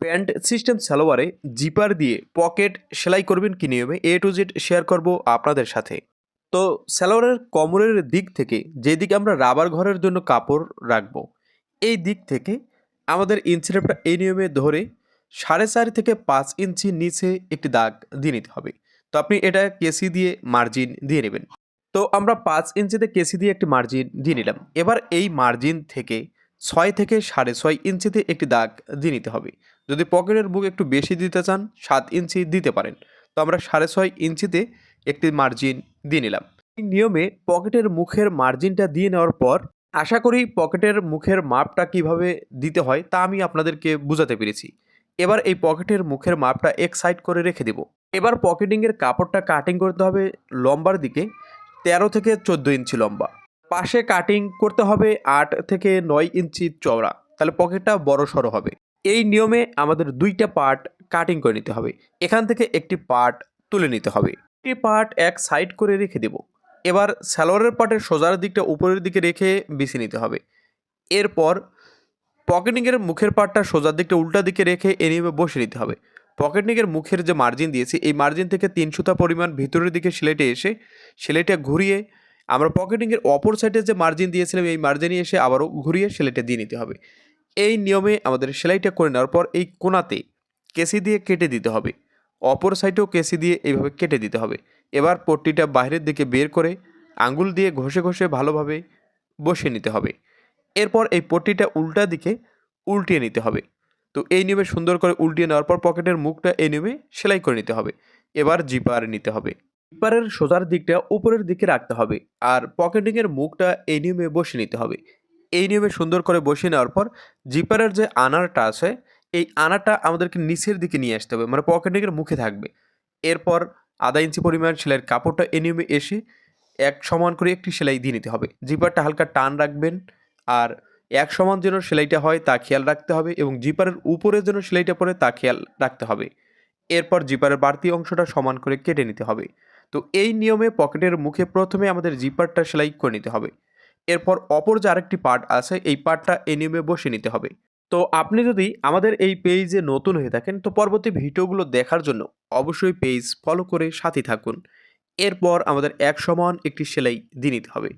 Pant system সালোয়ারে zipper দিয়ে pocket সেলাই করবেন কি নিয়মে? এ টু জেড শেয়ার করব আপনাদের সাথে। তো সালোয়ারের কোমরের দিক থেকে যেদিকে আমরা রাবার ঘরের জন্য কাপড় রাখব, এই দিক থেকে আমাদের ইঞ্চিরেপটা এই নিয়মে ধরে সাড়ে চার থেকে পাঁচ ইঞ্চি নিচে একটি দাগ দিয়ে নিতে হবে। তো আপনি এটা কেসি দিয়ে মার্জিন দিয়ে নেবেন। তো আমরা পাঁচ ইঞ্চিতে কেসি দিয়ে একটি মার্জিন দিয়ে নিলাম। এবার এই মার্জিন থেকে ছয় থেকে সাড়ে ছয় ইঞ্চিতে একটি দাগ দিয়ে নিতে হবে। যদি পকেটের বুক একটু বেশি দিতে চান, সাত ইঞ্চি দিতে পারেন। তো আমরা সাড়ে ছয় ইঞ্চিতে একটি মার্জিন দিয়ে নিলাম। এই নিয়মে পকেটের মুখের মার্জিনটা দিয়ে নেওয়ার পর আশা করি পকেটের মুখের মাপটা কীভাবে দিতে হয় তা আমি আপনাদেরকে বোঝাতে পেরেছি। এবার এই পকেটের মুখের মাপটা এক সাইড করে রেখে দেব। এবার পকেটিংয়ের কাপড়টা কাটিং করতে হবে লম্বার দিকে, তেরো থেকে চোদ্দ ইঞ্চি লম্বা। পাশে কাটিং করতে হবে আট থেকে নয় ইঞ্চি চওড়া, তাহলে পকেটটা বড় সড়ো হবে। এই নিয়মে আমাদের দুইটা পার্ট কাটিং করে নিতে হবে। এখান থেকে একটি পার্ট তুলে নিতে হবে। একটি পার্ট এক সাইড করে রেখে দেব। এবার সালোয়ারের পার্টের সোজার দিকটা উপরের দিকে রেখে বেছে নিতে হবে। এরপর পকেটিংয়ের মুখের পার্টটা সোজার দিকটা উল্টা দিকে রেখে এ নিয়মে বসে নিতে হবে। পকেটিংয়ের মুখের যে মার্জিন দিয়েছি, এই মার্জিন থেকে তিন সুতা পরিমাণ ভিতরের দিকে সেলাইটে এসে সেলাইটা ঘুরিয়ে আমরা পকেটিংয়ের অপর সাইডে যে মার্জিন দিয়েছিলাম, এই মার্জিনে এসে আবারও ঘুরিয়ে সেলাইটা দিয়ে নিতে হবে। এই নিয়মে আমাদের সেলাইটা করে নেওয়ার পর এই কোনাতে কেসি দিয়ে কেটে দিতে হবে। অপর সাইডেও কেসি দিয়ে এইভাবে কেটে দিতে হবে। এবার পট্টিটা বাইরের দিকে বের করে আঙ্গুল দিয়ে ঘষে ঘষে ভালোভাবে বসিয়ে নিতে হবে। এরপর এই পট্টিটা উল্টা দিকে উল্টিয়ে নিতে হবে। তো এই নিয়মে সুন্দর করে উল্টিয়ে নেওয়ার পর পকেটের মুখটা এই নিয়মে সেলাই করে নিতে হবে। এবার জিপার নিতে হবে। জিপারের সোজার দিকটা উপরের দিকে রাখতে হবে আর পকেটিংয়ের মুখটা এই নিয়মে বসিয়ে নিতে হবে। এই নিয়মে সুন্দর করে বসিয়ে নেওয়ার পর জিপারের যে আনারটা আছে, এই আনাটা আমাদেরকে নিচের দিকে নিয়ে আসতে হবে মানে পকেটিংয়ের মুখে থাকবে। এরপর আধা ইঞ্চি পরিমাণ সেলাইয়ের কাপড়টা এই নিয়মে এসে এক সমান করে একটি সেলাই দিয়ে নিতে হবে। জিপারটা হালকা টান রাখবেন আর এক সমান যেন সেলাইটা হয় তা খেয়াল রাখতে হবে এবং জিপারের উপরে যেন সেলাইটা পড়ে তা খেয়াল রাখতে হবে। এরপর জিপারের বাড়তি অংশটা সমান করে কেটে নিতে হবে। তো এই নিয়মে পকেটের মুখে প্রথমে আমাদের জিপারটা সেলাই করে নিতে হবে। এরপর অপর যে আরেকটি পার্ট আছে, এই পার্টটা এই নিয়মে বসে নিতে হবে। তো আপনি যদি আমাদের এই পেজে নতুন হয়ে থাকেন, তো পরবর্তী ভিডিওগুলো দেখার জন্য অবশ্যই পেজ ফলো করে সাথে থাকুন। এরপর আমাদের এক সমান একটি সেলাই দিয়ে নিতে হবে।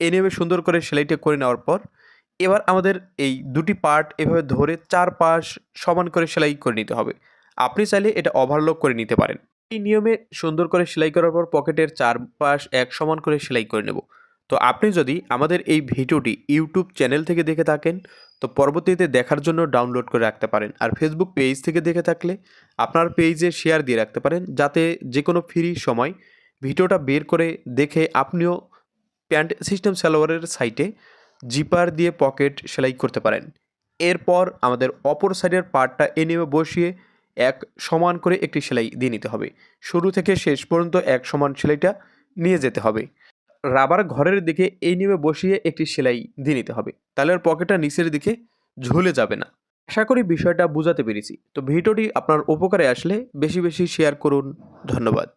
এই নিয়মে সুন্দর করে সেলাইটা করে নেওয়ার পর, এবার আমাদের এই দুটি পার্ট এভাবে ধরে চার পাশ সমান করে সেলাই করে নিতে হবে। আপনি চাইলে এটা ওভারলক করে নিতে পারেন। এই নিয়মে সুন্দর করে সেলাই করার পর পকেটের চারপাশ এক সমান করে সেলাই করে নেব। তো আপনি যদি আমাদের এই ভিডিওটি ইউটিউব চ্যানেল থেকে দেখে থাকেন, তো পরবর্তীতে দেখার জন্য ডাউনলোড করে রাখতে পারেন। আর ফেসবুক পেজ থেকে দেখে থাকলে আপনার পেজে শেয়ার দিয়ে রাখতে পারেন, যাতে যে কোনো ফ্রি সময় ভিডিওটা বের করে দেখে আপনিও প্যান্ট সিস্টেম সালোয়ারের সাইটে জিপার দিয়ে পকেট সেলাই করতে পারেন। এরপর আমাদের অপর সাইডের পার্টটা এ বসিয়ে এক সমান করে একটি সেলাই দিয়ে নিতে হবে। শুরু থেকে শেষ পর্যন্ত এক সমান সেলাইটা নিয়ে যেতে হবে। রাবার ঘরের দিকে এই নিয়ে বসিয়ে একটি সেলাই দিয়ে নিতে হবে। তাহলে আর পকেটটা নিচের দিকে ঝুলে যাবে না। আশা করি বিষয়টা বোঝাতে পেরেছি। তো ভিডিওটি আপনার উপকারে আসলে বেশি বেশি শেয়ার করুন। ধন্যবাদ।